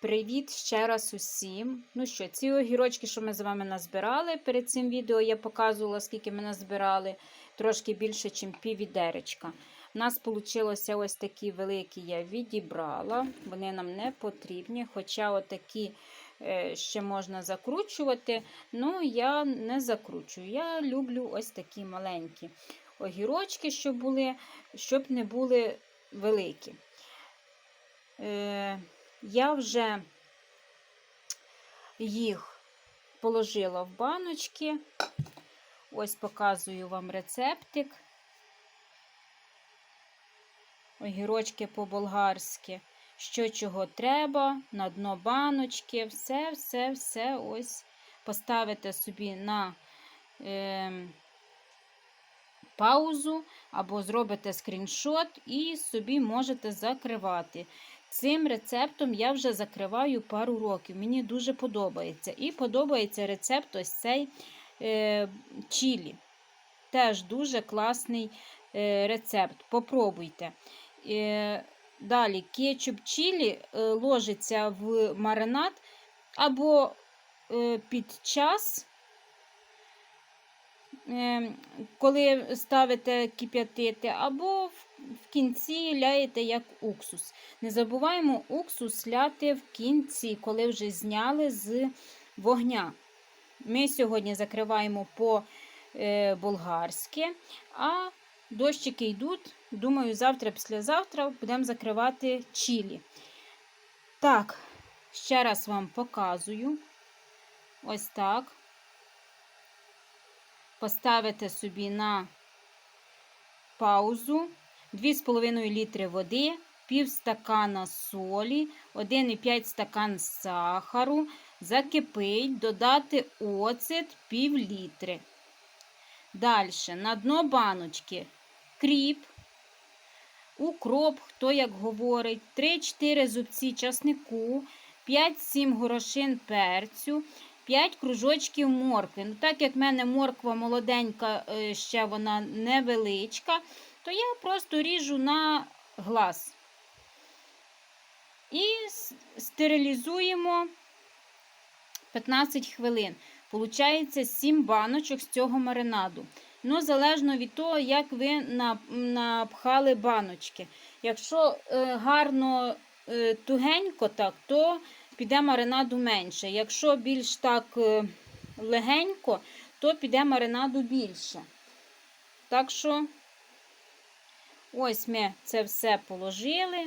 Привіт ще раз усім. Ну що, ці огірочки, що ми з вами назбирали перед цим відео, я показувала, скільки ми назбирали, трошки більше, ніж пів відеречка. У нас вийшло ось такі великі я відібрала, вони нам не потрібні. Хоча отакі е, ще можна закручувати, ну я не закручую. Я люблю ось такі маленькі огірочки, щоб були, щоб не були великі. Е, я вже їх положила в баночки. Ось показую вам рецептик. Огірочки по-болгарськи. Що чого треба, на дно баночки, все, все, все ось поставите собі на е, паузу або зробите скріншот і собі можете закривати. Цим рецептом я вже закриваю пару років. Мені дуже подобається. І подобається рецепт ось цей е, чілі. Теж дуже класний е, рецепт. Попробуйте. Е, далі кетчуп чілі е, ложиться в маринад або е, під час. Е, коли ставите кип'ятити, або в кінці ляєте як уксус. Не забуваємо уксус ляти в кінці, коли вже зняли з вогня. Ми сьогодні закриваємо по-болгарськи, а дощики йдуть. Думаю, завтра, післязавтра будемо закривати чілі. Так, ще раз вам показую. Ось так поставите собі на паузу 2,5 літри води, пів стакана солі, 1,5 стакан сахару, закипить, додати оцет пів літри. Далі на дно баночки кріп, укроп, хто як говорить, 3-4 зубці часнику, 5-7 горошин перцю. 5 кружочків моркви. Ну, Так як в мене морква молоденька, е, ще вона невеличка, то я просто ріжу на глаз. І стерилізуємо 15 хвилин. Получається 7 баночок з цього маринаду. Ну, залежно від того, як ви напхали баночки. Якщо е, гарно е, тугенько, так, то піде маринаду менше. Якщо більш так е, легенько, то піде маринаду більше. Так що, ось ми це все положили.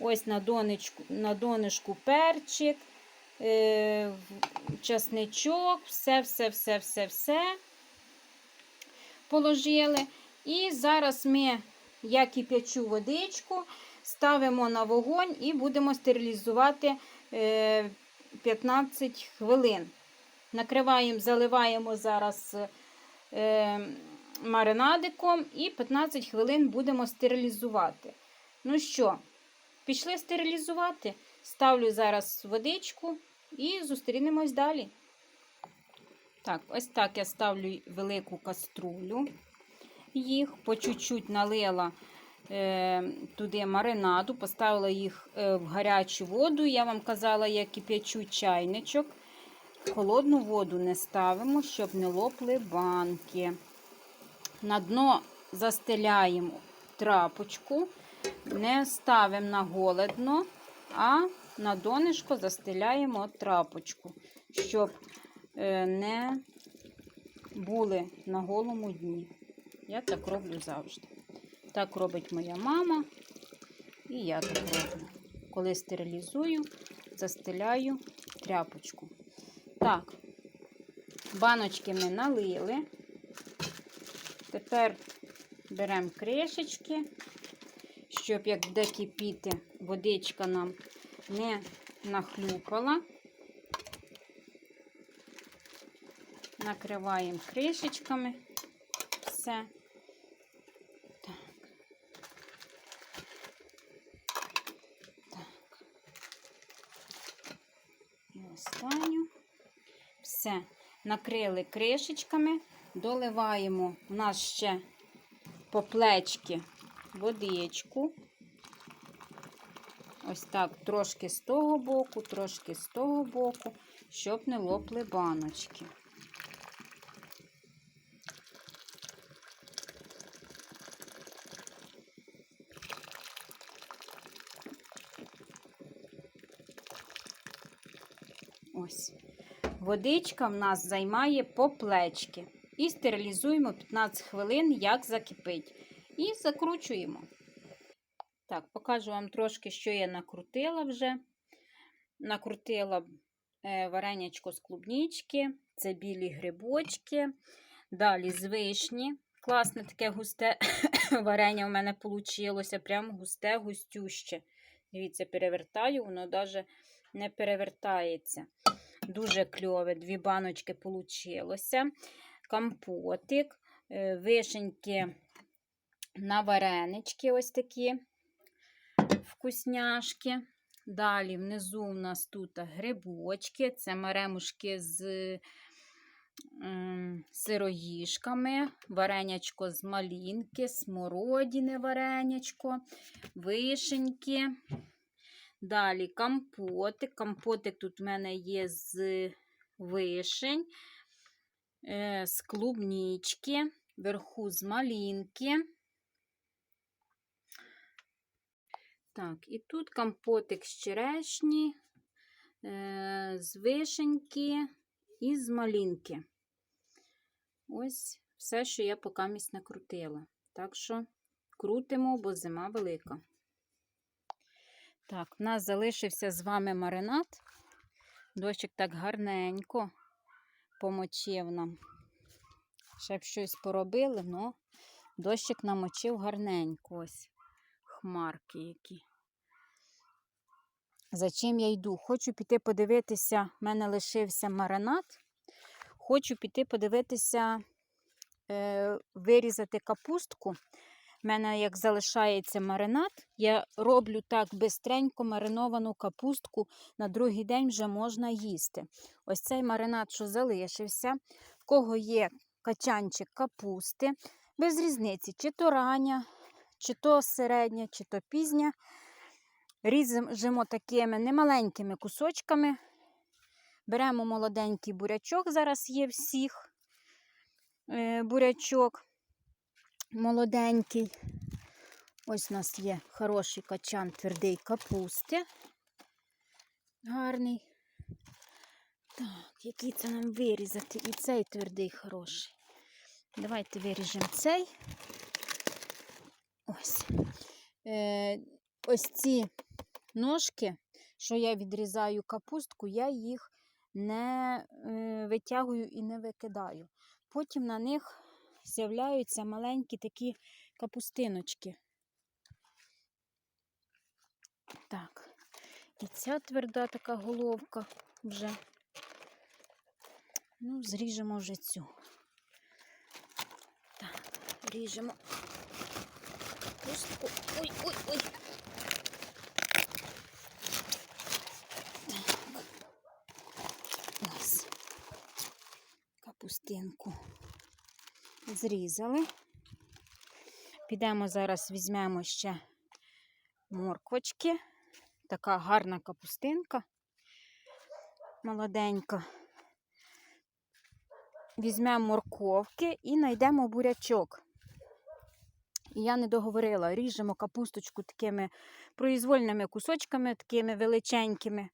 Ось на донечку, на донишку перчик, е, часничок, все-все-все-все-все положили. І зараз ми, я кип'ячу водичку, ставимо на вогонь і будемо стерилізувати 15 е, хвилин. Накриваємо, заливаємо зараз е, маринадиком і 15 хвилин будемо стерилізувати. Ну що, пішли стерилізувати. Ставлю зараз водичку і зустрінемось далі. Так, ось так я ставлю велику каструлю. Їх по чуть-чуть налила Е, туди маринаду, поставила їх е, в гарячу воду. Я вам казала, я кип'ячу чайничок. Холодну воду не ставимо, щоб не лопли банки. На дно застеляємо трапочку, не ставимо на голе дно, а на донишко застеляємо трапочку, щоб е, не були на голому дні. Я так роблю завжди. Так робить моя мама. І я так роблю. Коли стерилізую, застеляю тряпочку. Так, баночки ми налили. Тепер беремо кришечки, щоб як буде кипіти, водичка нам не нахлюпала. Накриваємо кришечками все. Так. І останню. Все, накрили кришечками, доливаємо у нас ще по плечки водичку. Ось так, трошки з того боку, трошки з того боку, щоб не лопли баночки. Ось. Водичка в нас займає по плечки. І стерилізуємо 15 хвилин, як закипить. І закручуємо. Так, покажу вам трошки, що я накрутила вже. Накрутила е, варенячко з клубнічки, це білі грибочки. Далі з вишні. Класне таке густе варення у мене вийшло. Прям густе, густюще. Дивіться, перевертаю, воно навіть не перевертається. Дуже кльове, дві баночки вийшло. Компотик, е, вишеньки на варенички ось такі вкусняшки. Далі внизу у нас тут грибочки, це маремушки з м, сироїшками, варенячко з малінки, смородіне варенячко, вишеньки. Далі компотик. Компотик тут в мене є з вишень, з клубнічки, вверху з малінки. Так, і тут компотик з черешні, з вишеньки і з малінки. Ось все, що я поки місць накрутила. Так що крутимо, бо зима велика. Так, в нас залишився з вами маринад. Дощик так гарненько помочив нам. Ще б щось поробили, але дощик намочив гарненько. Ось хмарки які. За чим я йду? Хочу піти подивитися, в мене лишився маринад. Хочу піти подивитися, е, вирізати капустку. У мене, як залишається маринад, я роблю так бистренько мариновану капустку, на другий день вже можна їсти. Ось цей маринад, що залишився, в кого є качанчик капусти, без різниці, чи то рання, чи то середня, чи то пізня. Ріжемо такими немаленькими кусочками. Беремо молоденький бурячок, зараз є всіх е, бурячок молоденький. Ось у нас є хороший качан твердий капусти. Гарний. Так, який це нам вирізати? І цей твердий хороший. Давайте виріжемо цей. Ось. Е, ось ці ножки, що я відрізаю капустку, я їх не е, витягую і не викидаю. Потім на них з'являються маленькі такі капустиночки. Так, і ця тверда така головка вже. Ну, зріжемо вже цю. Так, ріжемо капустку. Ой, ой, ой. Так. Ось. Капустинку зрізали. Підемо зараз візьмемо ще морквочки. Така гарна капустинка, молоденька. Візьмемо морковки і знайдемо бурячок. І я не договорила, ріжемо капусточку такими произвольними кусочками, такими величенькими,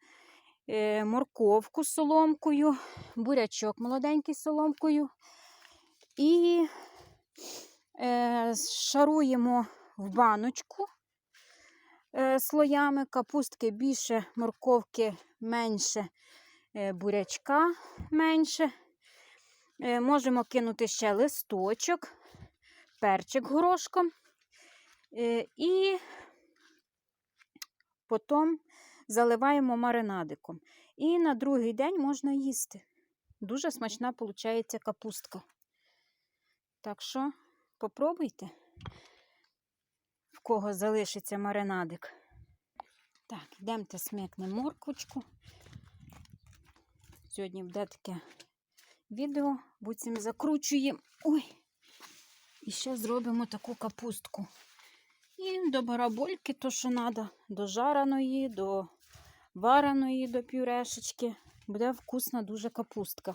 е, морковку з соломкою, бурячок молоденький з соломкою. І е, шаруємо в баночку е, слоями, капустки більше, морковки менше, е, бурячка менше. Е, можемо кинути ще листочок, перчик горошком. Е, і потім заливаємо маринадиком. І на другий день можна їсти. Дуже смачна виходить капустка. Так що попробуйте, в кого залишиться маринадик. Так, йдемте смикнемо морквочку. Сьогодні буде таке відео, буцім закручуємо. Ой! І ще зробимо таку капустку. І до барабольки, то що треба, до жареної, до вареної, до пюрешечки. Буде вкусна дуже капустка.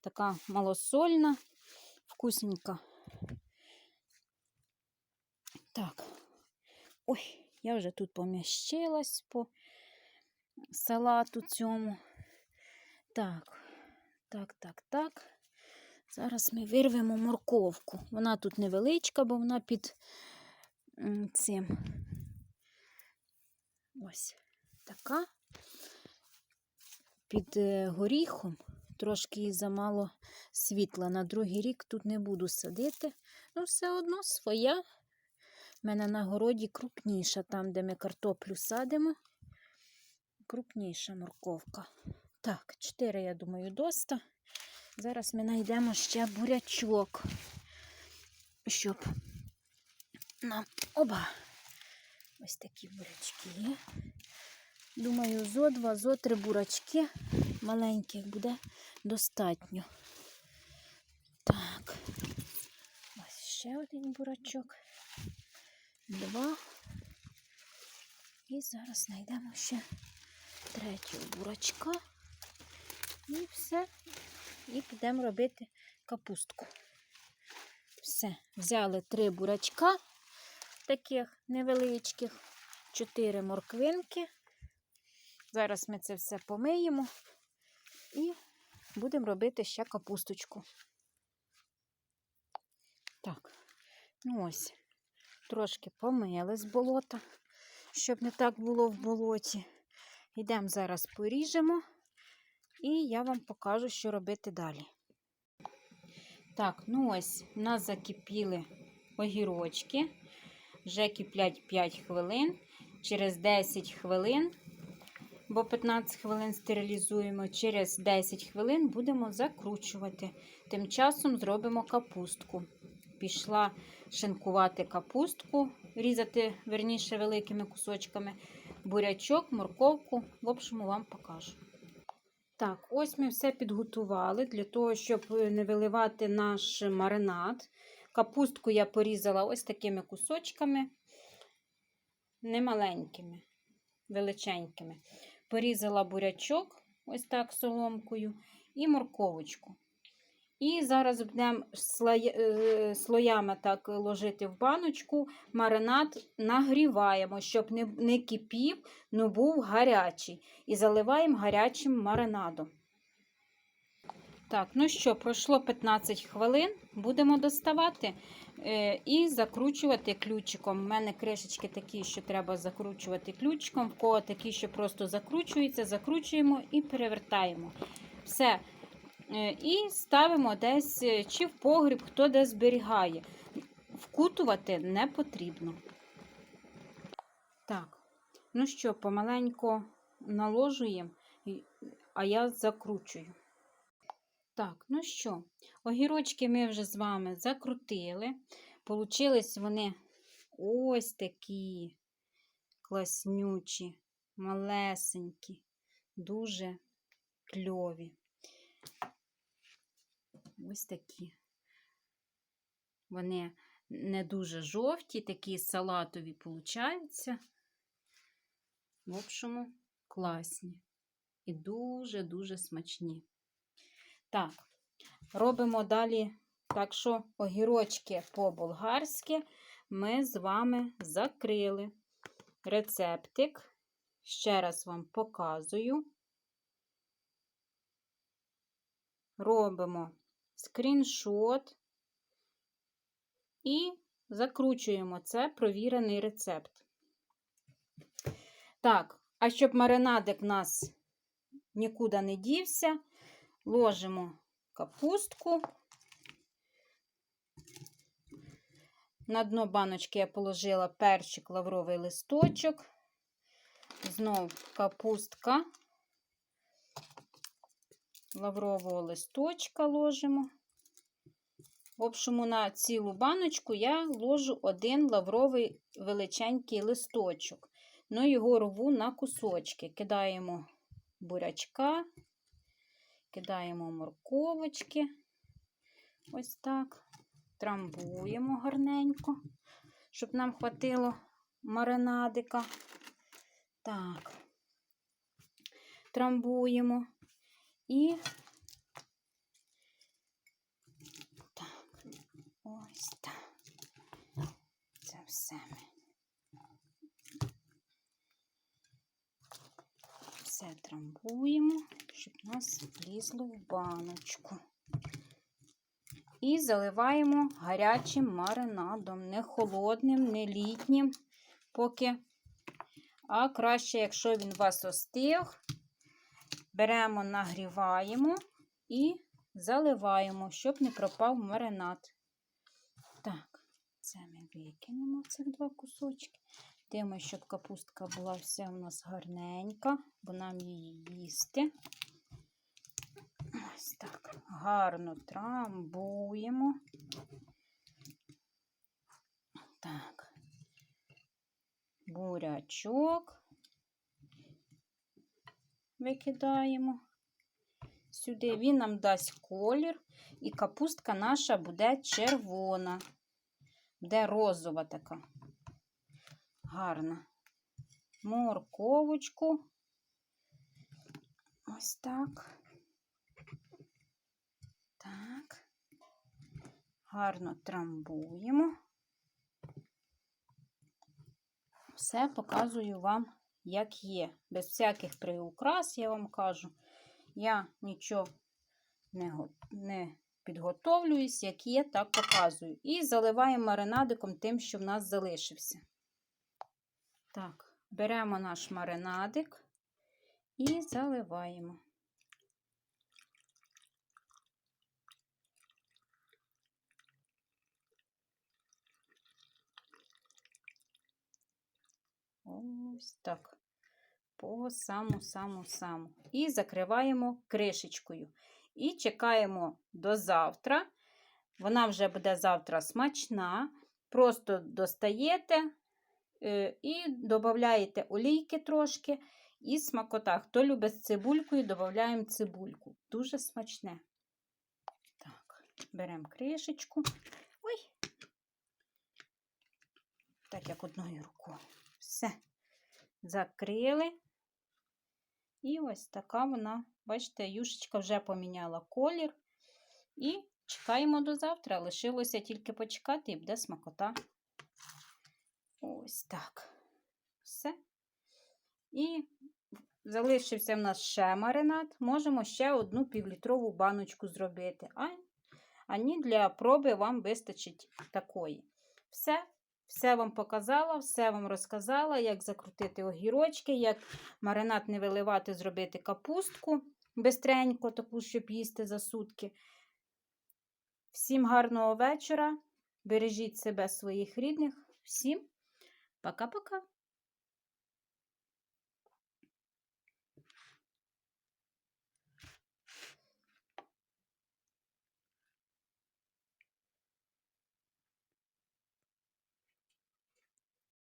Така малосольна, вкусненька. Так. Ой, я вже тут поміщилась по салату цьому. Так, так, так, так. Зараз ми вирвемо морковку. Вона тут невеличка, бо вона під цим. Ось така. Під е, горіхом. Трошки замало світла. На другий рік тут не буду садити. Ну, все одно своя. У мене на городі крупніша, там, де ми картоплю садимо. Крупніша морковка. Так, 4, я думаю, доста. Зараз ми знайдемо ще бурячок, щоб нам оба ось такі бурячки. Думаю, зо два, зо три бурачки маленьких буде достатньо. Так, ось ще один бурачок. Два. І зараз знайдемо ще третього бурачка. І все. І підемо робити капустку. Все. Взяли три бурачка таких невеличких, чотири морквинки. Зараз ми це все помиємо і будемо робити ще капусточку. Так, ну ось, трошки помили з болота, щоб не так було в болоті. Йдемо зараз поріжемо. І я вам покажу, що робити далі. Так, ну ось, у нас закипіли огірочки. Вже киплять 5 хвилин. Через 10 хвилин, бо 15 хвилин стерилізуємо, через 10 хвилин будемо закручувати. Тим часом зробимо капустку. Пішла шинкувати капустку, різати верніше великими кусочками, бурячок, морковку. В общем, вам покажу. Так, ось ми все підготували для того, щоб не виливати наш маринад. Капустку я порізала ось такими кусочками, немаленькими, величенькими. Порізала бурячок, ось так соломкою, і морковочку. І зараз будемо е, слоями так ложити в баночку. Маринад нагріваємо, щоб не, кипів, але був гарячий. І заливаємо гарячим маринадом. Так, ну що, пройшло 15 хвилин. Будемо доставати і закручувати ключиком. У мене кришечки такі, що треба закручувати ключиком. В кого такі, що просто закручуються, закручуємо і перевертаємо. Все. Е, І ставимо десь е, чи в погріб, хто де зберігає. Вкутувати не потрібно. Так, ну що, помаленько наложуємо, а я закручую. Так, ну що, огірочки ми вже з вами закрутили. Получились вони ось такі класнючі, малесенькі, дуже кльові. Ось такі. Вони не дуже жовті, такі салатові получаються. В общому, класні. І дуже-дуже смачні. Так, робимо далі. Так що огірочки по-болгарськи ми з вами закрили. Рецептик. Ще раз вам показую. Робимо скріншот і закручуємо це провірений рецепт. Так, а щоб маринадик нас нікуди не дівся, ложимо капустку. На дно баночки я положила перчик, лавровий листочок, знов капустка, лаврового листочка ложимо. В общому, на цілу баночку я ложу один лавровий величенький листочок. Ну, його рву на кусочки. Кидаємо бурячка, кидаємо морковочки. Ось так. Трамбуємо гарненько, щоб нам хватило маринадика. Так, трамбуємо і так, ось так. Це все. Все трамбуємо, щоб у нас влізло в баночку. І заливаємо гарячим маринадом, не холодним, не літнім, поки. А краще, якщо він у вас остиг, беремо, нагріваємо і заливаємо, щоб не пропав маринад. Так, це ми викинемо цих два кусочки. Дивимося, щоб капустка була вся у нас гарненька, бо нам її їсти. Ось так. Гарно трамбуємо. Так. Бурячок. Викидаємо сюди. Він нам дасть колір, і капустка наша буде червона, буде розова така. Гарна. Морковочку. Ось так. Так. Гарно трамбуємо. Все показую вам, як є. Без всяких приукрас, я вам кажу. Я нічого не, не підготовлююсь, як є, так показую. І заливаємо маринадиком тим, що в нас залишився. Так, беремо наш маринадик і заливаємо. Ось так. По саму-саму-саму. І закриваємо кришечкою. І чекаємо до завтра. Вона вже буде завтра смачна. Просто достаєте е, і додаєте олійки трошки і смакота. Хто любить з цибулькою, додаємо цибульку. Дуже смачне. Так, беремо кришечку. Ой. Так, як одною рукою. Все. Закрили. І ось така вона, бачите, юшечка вже поміняла колір. І чекаємо до завтра. Лишилося тільки почекати і буде смакота. Ось так. Все. І залишився в нас ще маринад. Можемо ще одну півлітрову баночку зробити. А, а ні, для проби вам вистачить такої. Все. Все вам показала, все вам розказала, як закрутити огірочки, як маринад не виливати, зробити капустку бистренько, таку, щоб їсти за сутки. Всім гарного вечора. Бережіть себе, своїх рідних. Всім пока-пока.